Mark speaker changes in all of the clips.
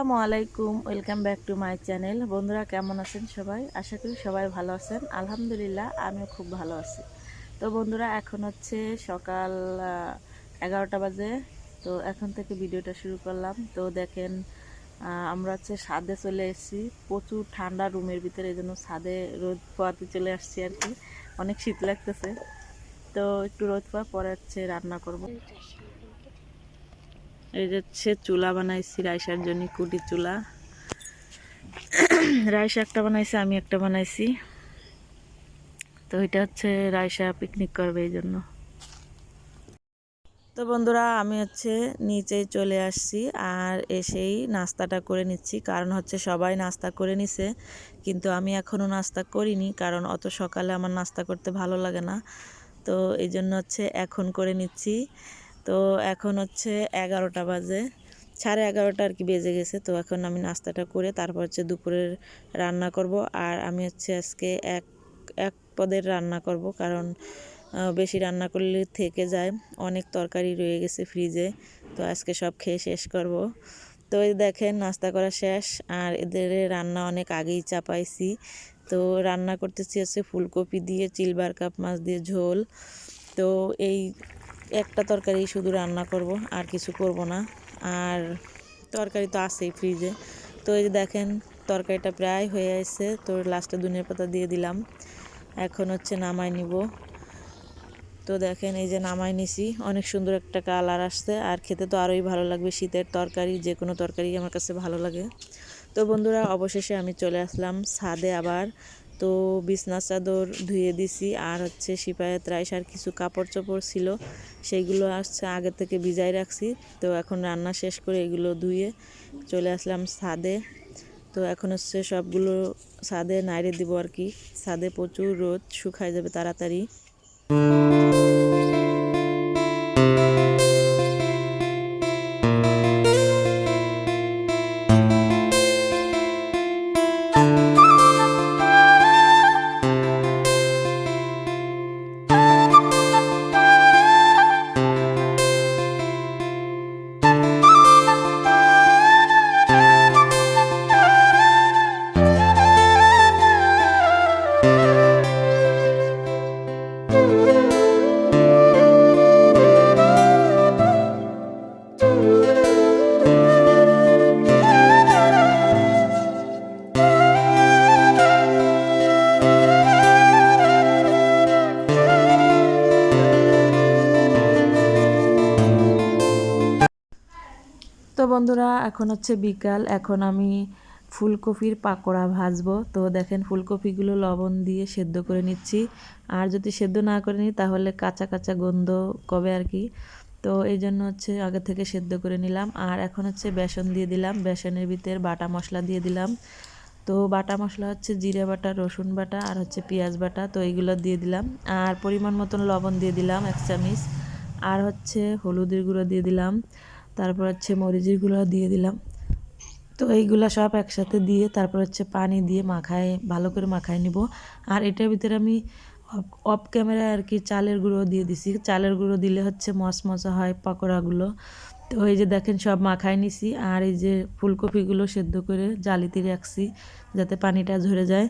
Speaker 1: আসসালামু আলাইকুম, welcome back to my channel. বন্ধুরা, কেমন আছেন সবাই? আশা করি সবাই ভালো আছেন। আলহামদুলিল্লাহ, আমিও খুব ভালো আছি। তো বন্ধুরা, এখন হচ্ছে সকাল এগারোটা বাজে। তো এখন থেকে ভিডিওটা শুরু করলাম। তো দেখেন আমরা হচ্ছে ছাদে চলে এসেছি। প্রচুর ঠান্ডা রুমের ভিতরে, এই জন্য ছাদে রোদ পোয়াতে চলে আসছি আর কি। অনেক শীত লাগতেছে। তো একটু রোদ পাওয়ার পরে হচ্ছে রান্না করব। এই হচ্ছে চুলা বানাইছি রাইসার জন্য কুটি চুলা। রাইসা একটা বানাইছি, আমি একটা বানাইছি। তো এটা হচ্ছে রাইসা পিকনিক করবে এই জন্য। তো বন্ধুরা, আমি হচ্ছে নিচে চলে আসছি আর এসেই নাস্তাটা করে নিচ্ছি। কারণ হচ্ছে সবাই নাস্তা করে নিছে, কিন্তু আমি এখনও নাস্তা করিনি, কারণ অত সকালে আমার নাস্তা করতে ভালো লাগে না। তো এই জন্য হচ্ছে এখন করে নিচ্ছি। তো এখন হচ্ছে এগারোটা বাজে। সাড়ে এগারোটা আর কি বেজে গেছে, তো এখন আমি নাস্তাটা করে তারপর হচ্ছে দুপুরের রান্না করব। আর আমি হচ্ছে আজকে এক এক পদের রান্না করব, কারণ বেশি রান্না করলে থেকে যায়। অনেক তরকারি রয়ে গেছে ফ্রিজে, তো আজকে সব খেয়ে শেষ করব। তো এই দেখেন নাস্তা করা শেষ, আর এদের রান্না অনেক আগেই চাপাইছি। তো রান্না করতেছি হচ্ছে ফুলকপি দিয়ে, চিলবার কাপ মাছ দিয়ে ঝোল। তো এই একটা তরকারি শুধু রান্না করব, আর কিছু করব না। আর তরকারি তো আছেই ফ্রিজে তো এই যে দেখেন, তরকারিটা প্রায় হয়ে আসছে। তো লাস্টে ধনিয়া পাতা দিয়ে দিলাম। এখন হচ্ছে নামাই নিব। তো দেখেন, এই যে নামাই নিছি। অনেক সুন্দর একটা কালার আসছে। আর খেতে তো আরোই ভালো লাগবে। শীতের তরকারি, যে কোনো তরকারি আমার কাছে ভালো লাগে। তো বন্ধুরা, অবশেষে আমি চলে আসলাম ছাদে আবার। তো বিছনা চাদর ধুয়ে দিছি, আর হচ্ছে সিপায়াত রাইস আর কিছু কাপড় চোপড় ছিল সেইগুলো আসছে আগে থেকে ভিজাই রাখছি। তো এখন রান্না শেষ করে এগুলো ধুয়ে চলে আসলাম ছাদে। তো এখন হচ্ছে সবগুলো ছাদে নাইড়ে দিব আর কি। ছাদে প্রচুর রোদ, শুকায় যাবে তাড়াতাড়ি। বন্ধুরা, এখন হচ্ছে বিকাল। এখন আমি ফুলকপির পাকোড়া ভাজবো। তো দেখেন, ফুলকপিগুলো লবণ দিয়ে সেদ্ধ করে নিচ্ছি। আর যদি সেদ্ধ না করে নিই, তাহলে কাঁচা কাঁচা গন্ধ কবে আর কি? তো এই জন্য হচ্ছে আগে থেকে সেদ্ধ করে নিলাম। আর এখন হচ্ছে বেসন দিয়ে দিলাম। বেসনের ভিতর বাটা মশলা দিয়ে দিলাম। তো বাটা মশলা হচ্ছে জিরে বাটা, রসুন বাটা আর হচ্ছে পেঁয়াজ বাটা, তো এইগুলো দিয়ে দিলাম। আর পরিমাণ মতন লবণ দিয়ে দিলাম, এক চামিচ। আর হচ্ছে হলুদের গুঁড়ো দিয়ে দিলাম। তারপর হচ্ছে মরিচের গুঁড়ো দিয়ে দিলাম। তো এইগুলো সব একসাথে দিয়ে তারপর হচ্ছে পানি দিয়ে মাখায়, ভালো করে মাখায় নিব। আর এটার ভিতরে আমি অফ ক্যামেরায় আর কি চালের গুঁড়ো দিয়ে দিছি। চালের গুঁড়ো দিলে হচ্ছে মশমশা হয় পকোড়াগুলো। তো এই যে দেখেন সব মাখায় নিছি। আর এই যে ফুলকপিগুলো সেদ্ধ করে জালিতে রাখছি যাতে পানিটা ঝরে যায়।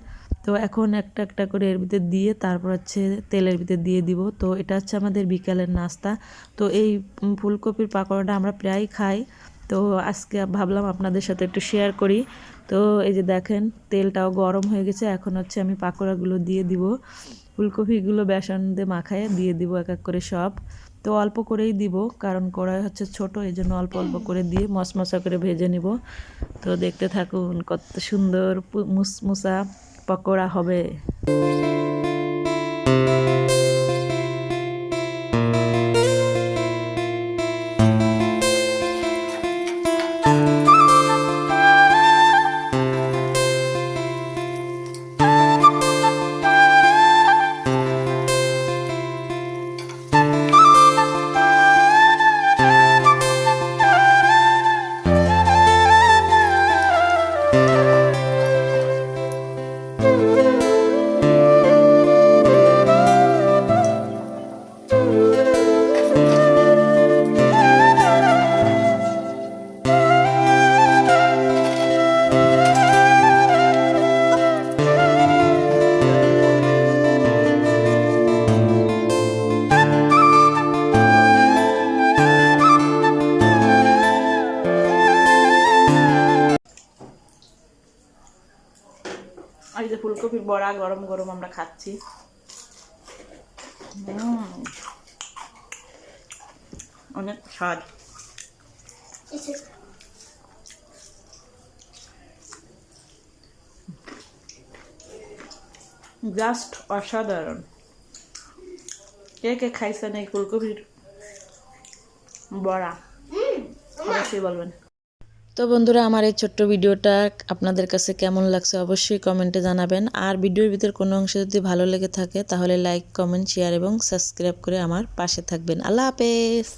Speaker 1: তো এখন একটা একটা করে এর ভিতর দিয়ে তারপর হচ্ছে তেলের ভিতর দিয়ে দিব। তো এটা হচ্ছে আমাদের বিকালের নাস্তা। তো এই ফুলকপির পাকোড়াটা আমরা প্রায় খাই। তো আজকে ভাবলাম আপনাদের সাথে একটু শেয়ার করি। তো এই যে দেখেন, তেলটাও গরম হয়ে গেছে। এখন হচ্ছে আমি পাকোড়াগুলো দিয়ে দিব। ফুলকপিগুলো বেসন দিয়ে মাখায় দিয়ে দিব এক এক করে সব। তো অল্প করেই দিব, কারণ কড়াই হচ্ছে ছোট এই জন্য অল্প অল্প করে দিয়ে মশমশা করে ভেজে নিব। তো দেখতে থাকুন কত সুন্দর মুসমুসা। পকোড়া হবে। বড়া গরম গরম আমরা খাচ্ছি। অনেক স্বাদ। জাস্ট অসাধারণ। কে কে খাইছেন এই ফুলকপির বড়া? অবশ্যই বলবেন। তো বন্ধুরা, আমার এই ছোট্ট ভিডিওটা আপনাদের কাছে কেমন লাগছে অবশ্যই কমেন্টে জানাবেন। আর ভিডিওর ভিতর কোনো অংশ যদি ভালো লেগে থাকে, তাহলে লাইক, কমেন্ট, শেয়ার এবং সাবস্ক্রাইব করে আমার পাশে থাকবেন। আল্লাহ হাফেজ!